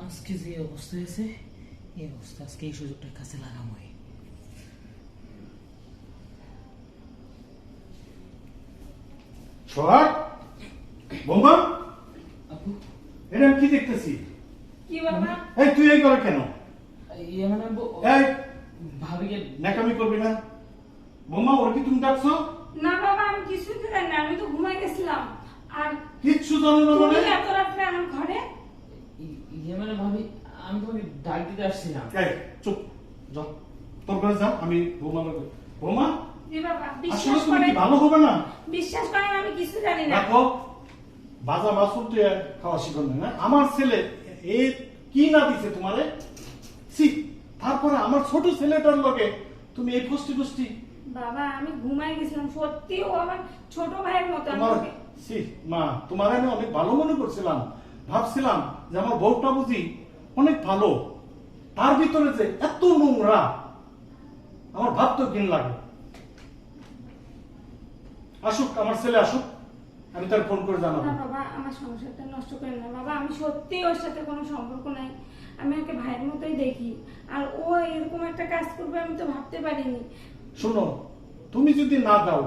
আজকে যে অবস্থা হয়েছে এই অবস্থা আজকে এই এটা কি দেখতেছি কি তুই কেন না ওর কি তুমি আমি তো ঘুমাই গেছিলাম জানো না? মানে এত রাত্রে আমার ঘরে? ইয়ে মানে ভাবি আমি তোমাকে ডাক দিতে আসছিলাম। এই চুপ যা। তোর ঘরে যা আমি বোমা লোক বোমা আসলে তুমি কি ভালো হবে না? বিশ্বাস করেন আমি কিছু জানি না। দেখো বাজা মাসুল তুই খাওয়া শিখল না আমার ছেলে এ কি না দিছে তোমারে? সি তারপরে আমার ছোট ছেলেটার লগে তুমি এই পুষ্টি পুষ্টি বাবা আমি ঘুমাই গেছিলাম সত্যি ও আমার ছোট ভাইয়ের মতো আমাকে। সি মা তোমার আমি অনেক ভালো মনে করছিলাম। ভাবছিলাম যে আমার বউটা বুঝি অনেক ভালো। তার ভিতরে যে এত নোংরা আমার ভাবতেও কিন লাগে। আসুক আমার ছেলে আসুক আমি তার ফোন করে জানাব। না বাবা আমার সংসারটা নষ্ট করেন না। বাবা আমি সত্যি ওর সাথে কোনো সম্পর্ক নাই। আমি ওকে ভাইয়ের মতোই দেখি। আর ও এরকম একটা কাজ করবে আমি তো ভাবতে পারিনি। শোনো তুমি যদি না দাও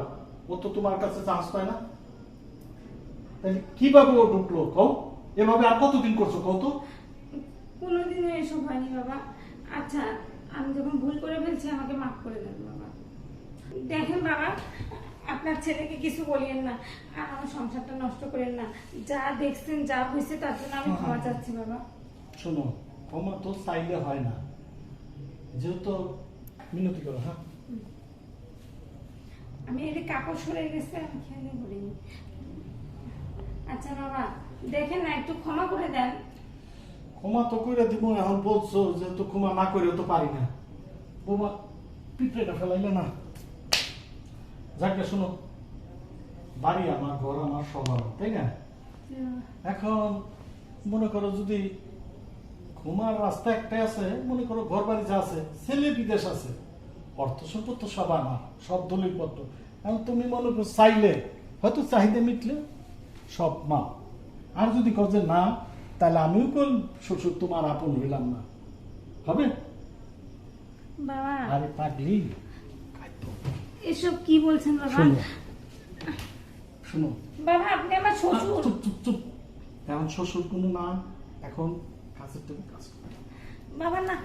ও তো তোমার কাছে চান্স পায় না। তাহলে কীভাবে ও ঢুকলো? কও। এভাবে আর কতদিন করছ কও তো? কোনোদিনও এসব হয়নি বাবা। আচ্ছা আমি যখন ভুল করে ফেলছি আমাকে মাফ করে দেন বাবা। দেখেন বাবা আপনার ছেলেকে কিছু বলিয়েন না আর আমার সংসারটা নষ্ট করেন না। যা দেখছেন যা হয়েছে তার জন্য আমি ক্ষমা চাচ্ছি বাবা। শোনো ক্ষমা তো চাইলে হয় না। যেহেতু মিনতি করো হ্যাঁ। আমি এই কাপড় সরে গেছে আমি খেয়ালে বলিনি। আচ্ছা বাবা দেখেন না একটু ক্ষমা করে দেন। ক্ষমা তো করে দিব এখন বলছো যেহেতু ক্ষমা না করে তো পারি না। বোমা পিঁপড়েটা ফেলাইলে না? যাকে শোনো বাড়ি আমার ঘর আমার সব তাই না? এখন মনে করো যদি ঘুমার রাস্তা একটাই আছে মনে করো ঘর বাড়ি যা আছে ছেলে বিদেশ আছে অর্থ সম্পদ সব আমার সব দলিল পত্র। এখন তুমি মনে করো চাইলে হয়তো চাহিদা মিটলে সব মা। আর যদি কও যে না তাহলে আমিও কোন শ্বশুর তোমার আপন হইলাম না। হবে? বাবা। আরে পাগলি। এসব কি বলছেন বাবা? শোনো। শোনো। বাবা আপনি আমার শ্বশুর। চুপ চুপ চুপ। এখন শ্বশুর কোনো না এখন কাজের তুমি কাজ করো। বাবা না।